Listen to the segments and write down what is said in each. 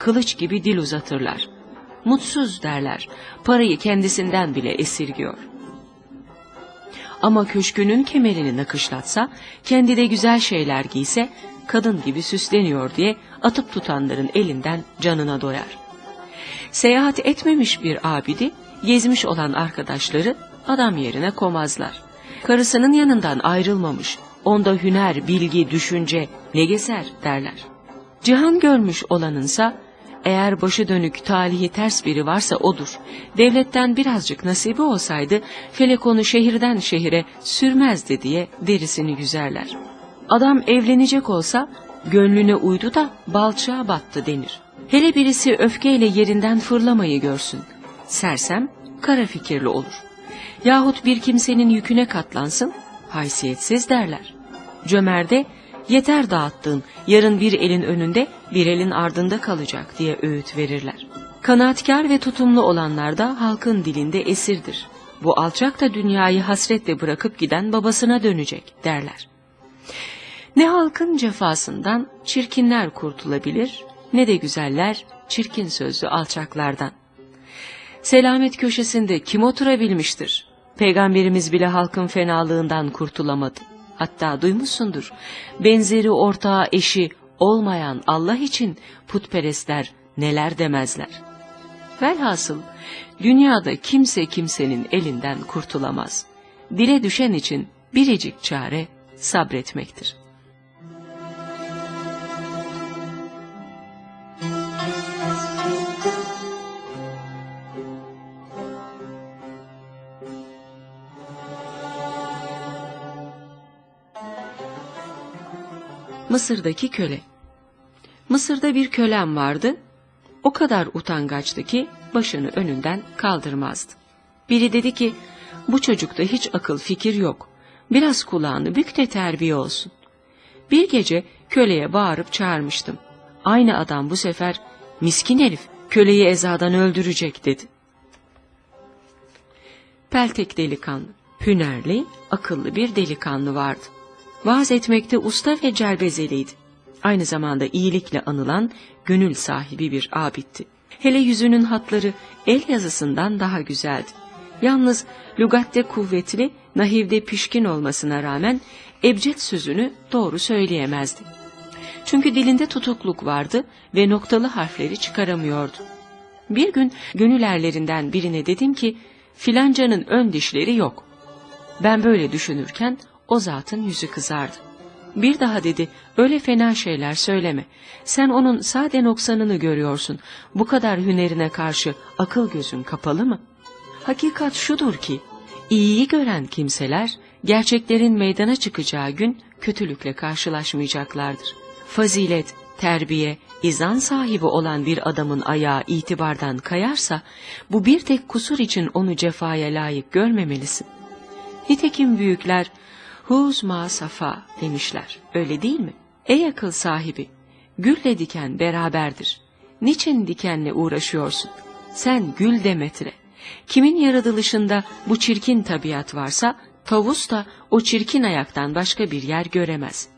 kılıç gibi dil uzatırlar. Mutsuz derler, parayı kendisinden bile esirgiyor. Ama köşkünün kemerini nakışlatsa, kendi de güzel şeyler giyse, kadın gibi süsleniyor diye atıp tutanların elinden canına doyar. Seyahat etmemiş bir abidi, gezmiş olan arkadaşları adam yerine komazlar. Karısının yanından ayrılmamış, onda hüner, bilgi, düşünce ne gezer derler. Cihan görmüş olanınsa, eğer başı dönük, talihi ters biri varsa odur. Devletten birazcık nasibi olsaydı, felek onu şehirden şehire sürmezdi diye derisini yüzerler. Adam evlenecek olsa, gönlüne uydu da balçığa battı denir. Hele birisi öfkeyle yerinden fırlamayı görsün. Sersem, kara fikirli olur. Yahut bir kimsenin yüküne katlansın, haysiyetsiz derler. Cömerde, yeter dağıttığın, yarın bir elin önünde, bir elin ardında kalacak diye öğüt verirler. Kanaatkar ve tutumlu olanlar da halkın dilinde esirdir. Bu alçak da dünyayı hasretle bırakıp giden babasına dönecek derler. Ne halkın cefasından çirkinler kurtulabilir, ne de güzeller çirkin sözlü alçaklardan. Selamet köşesinde kim oturabilmiştir? Peygamberimiz bile halkın fenalığından kurtulamadı. Hatta duymuşsundur. Benzeri ortağı eşi olmayan Allah için putperestler neler demezler. Velhasıl dünyada kimse kimsenin elinden kurtulamaz. Dile düşen için biricik çare sabretmektir. Mısır'daki köle. Mısır'da bir kölem vardı. O kadar utangaçtı ki başını önünden kaldırmazdı. Biri dedi ki, bu çocukta hiç akıl fikir yok. Biraz kulağını bük de terbiye olsun. Bir gece köleye bağırıp çağırmıştım. Aynı adam bu sefer, miskin herif, köleyi ezadan öldürecek dedi. Peltek delikanlı, hünerli, akıllı bir delikanlı vardı. Vaaz etmekte usta ve celbezeliydi. Aynı zamanda iyilikle anılan gönül sahibi bir abitti. Hele yüzünün hatları el yazısından daha güzeldi. Yalnız lügatte kuvvetli, nahivde pişkin olmasına rağmen ebced sözünü doğru söyleyemezdi. Çünkü dilinde tutukluk vardı ve noktalı harfleri çıkaramıyordu. Bir gün gönül erlerinden birine dedim ki, filancanın ön dişleri yok. Ben böyle düşünürken o zatın yüzü kızardı. Bir daha dedi, öyle fena şeyler söyleme. Sen onun sade noksanını görüyorsun. Bu kadar hünerine karşı akıl gözün kapalı mı? Hakikat şudur ki, iyiyi gören kimseler, gerçeklerin meydana çıkacağı gün kötülükle karşılaşmayacaklardır. Fazilet, terbiye, izan sahibi olan bir adamın ayağı itibardan kayarsa, bu bir tek kusur için onu cefaya layık görmemelisin. Nitekim büyükler, huz ma safa demişler, öyle değil mi? Ey akıl sahibi, gülle diken beraberdir. Niçin dikenle uğraşıyorsun? Sen gül demetre. Kimin yaratılışında bu çirkin tabiat varsa, tavus da o çirkin ayaktan başka bir yer göremez.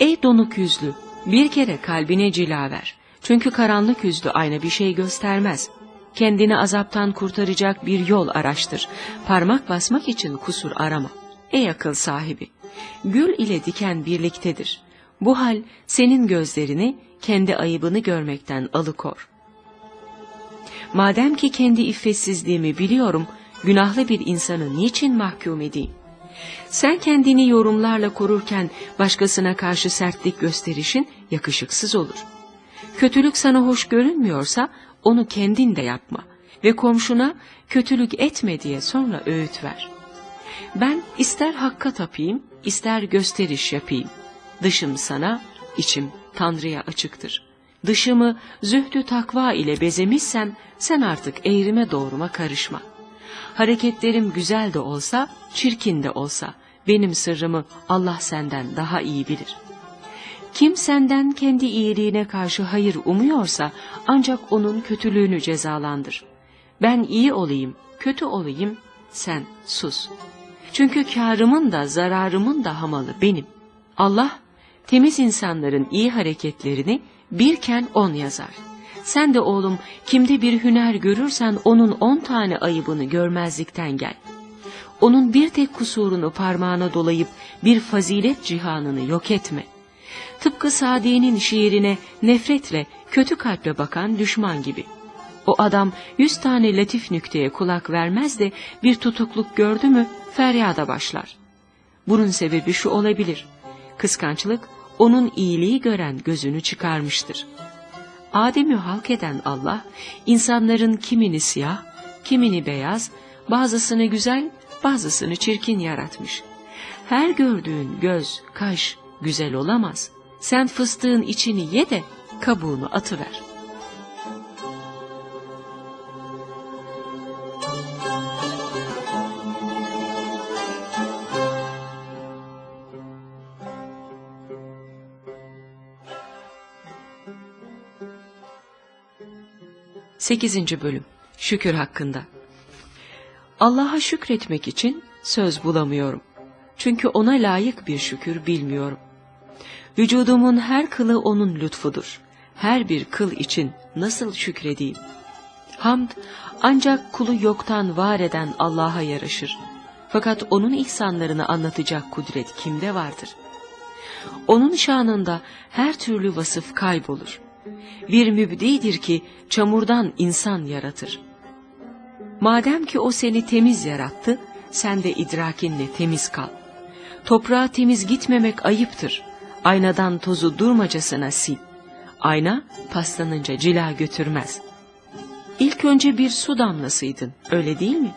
Ey donuk yüzlü, bir kere kalbine cila ver. Çünkü karanlık yüzlü ayna bir şey göstermez. Kendini azaptan kurtaracak bir yol araştır. Parmak basmak için kusur arama. Ey akıl sahibi, gül ile diken birliktedir. Bu hal senin gözlerini kendi ayıbını görmekten alıkor. Madem ki kendi iffetsizliğimi biliyorum, günahlı bir insanı niçin mahkum edeyim? Sen kendini yorumlarla korurken başkasına karşı sertlik gösterişin yakışıksız olur. Kötülük sana hoş görünmüyorsa onu kendin de yapma ve komşuna kötülük etme diye sonra öğüt ver. Ben ister hakka tapayım, ister gösteriş yapayım. Dışım sana, içim Tanrı'ya açıktır. Dışımı zühdü takva ile bezemişsem sen artık eğrime doğruma karışma. Hareketlerim güzel de olsa, çirkin de olsa benim sırrımı Allah senden daha iyi bilir. Kim senden kendi iyiliğine karşı hayır umuyorsa ancak onun kötülüğünü cezalandır. Ben iyi olayım, kötü olayım, sen sus. Çünkü kârımın da zararımın da hamalı benim. Allah temiz insanların iyi hareketlerini birken on yazar. Sen de oğlum kimde bir hüner görürsen onun on tane ayıbını görmezlikten gel. Onun bir tek kusurunu parmağına dolayıp bir fazilet cihanını yok etme. Tıpkı Sadiye'nin şiirine nefretle, kötü kalple bakan düşman gibi. O adam yüz tane latif nükteye kulak vermez de bir tutukluk gördü mü feryada başlar. Bunun sebebi şu olabilir. Kıskançlık onun iyiliği gören gözünü çıkarmıştır. Adem'i halk eden Allah, insanların kimini siyah, kimini beyaz, bazısını güzel, bazısını çirkin yaratmış. Her gördüğün göz, kaş güzel olamaz. Sen fıstığın içini ye de kabuğunu atıver. Sekizinci Bölüm Şükür hakkında Allah'a şükretmek için söz bulamıyorum. Çünkü ona layık bir şükür bilmiyorum. Vücudumun her kılı onun lütfudur. Her bir kıl için nasıl şükredeyim? Hamd ancak kulu yoktan var eden Allah'a yaraşır. Fakat onun ihsanlarını anlatacak kudret kimde vardır? Onun şanında her türlü vasıf kaybolur. Bir mübdidir ki çamurdan insan yaratır. Madem ki o seni temiz yarattı, sen de idrakinle temiz kal. Toprağa temiz gitmemek ayıptır. Aynadan tozu durmacasına sil. Ayna paslanınca cila götürmez. İlk önce bir su damlasıydın, öyle değil mi?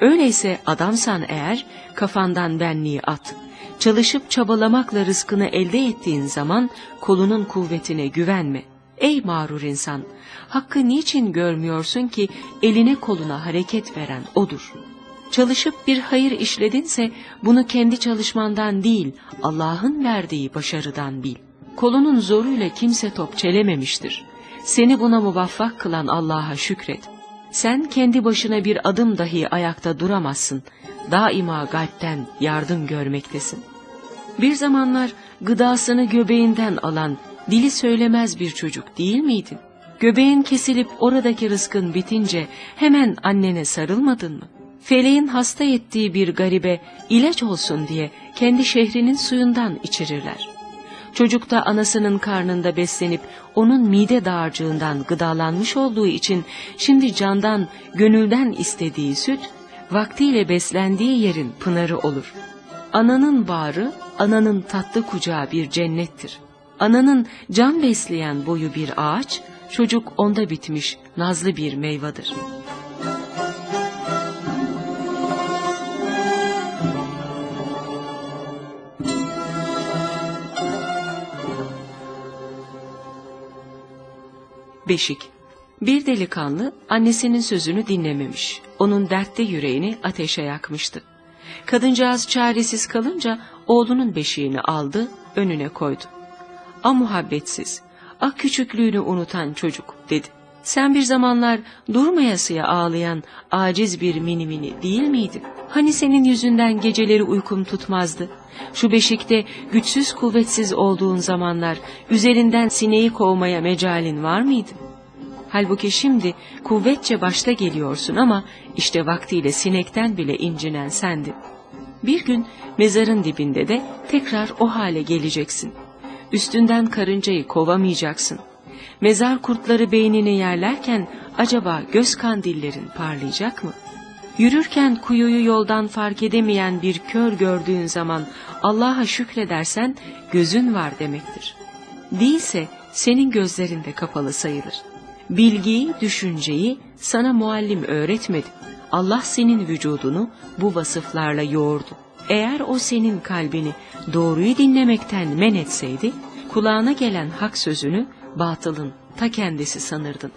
Öyleyse adamsan eğer kafandan benliği at. Çalışıp çabalamakla rızkını elde ettiğin zaman kolunun kuvvetine güvenme. Ey mağrur insan! Hakkı niçin görmüyorsun ki eline koluna hareket veren odur. Çalışıp bir hayır işledinse bunu kendi çalışmandan değil Allah'ın verdiği başarıdan bil. Kolunun zoruyla kimse top çelememiştir. Seni buna muvaffak kılan Allah'a şükret. Sen kendi başına bir adım dahi ayakta duramazsın. Daima galpten yardım görmektesin. Bir zamanlar gıdasını göbeğinden alan, dili söylemez bir çocuk değil miydin? Göbeğin kesilip oradaki rızkın bitince hemen annene sarılmadın mı? Feleğin hasta ettiği bir garibe ilaç olsun diye kendi şehrinin suyundan içirirler. Çocuk da anasının karnında beslenip onun mide dağarcığından gıdalanmış olduğu için şimdi candan, gönülden istediği süt, vaktiyle beslendiği yerin pınarı olur. Ananın bağrı, ananın tatlı kucağı bir cennettir. Ananın can besleyen boyu bir ağaç, çocuk onda bitmiş nazlı bir meyvadır. Beşik Bir delikanlı annesinin sözünü dinlememiş. Onun dertte yüreğini ateşe yakmıştı. Kadıncağız çaresiz kalınca oğlunun beşiğini aldı, önüne koydu. A muhabbetsiz, a küçüklüğünü unutan çocuk dedi. Sen bir zamanlar durmayasıya ağlayan aciz bir mini mini değil miydin? Hani senin yüzünden geceleri uykum tutmazdı? Şu beşikte güçsüz kuvvetsiz olduğun zamanlar üzerinden sineği kovmaya mecalin var mıydı? Halbuki şimdi kuvvetçe başta geliyorsun ama işte vaktiyle sinekten bile incinen sendin. Bir gün mezarın dibinde de tekrar o hale geleceksin. Üstünden karıncayı kovamayacaksın. Mezar kurtları beynini yerlerken acaba göz kandillerin parlayacak mı? Yürürken kuyuyu yoldan fark edemeyen bir kör gördüğün zaman Allah'a şükredersen gözün var demektir. Değilse senin gözlerin de kapalı sayılır. Bilgiyi, düşünceyi sana muallim öğretmedi. Allah senin vücudunu bu vasıflarla yoğurdu. Eğer o senin kalbini doğruyu dinlemekten men etseydi, kulağına gelen hak sözünü batılın ta kendisi sanırdın.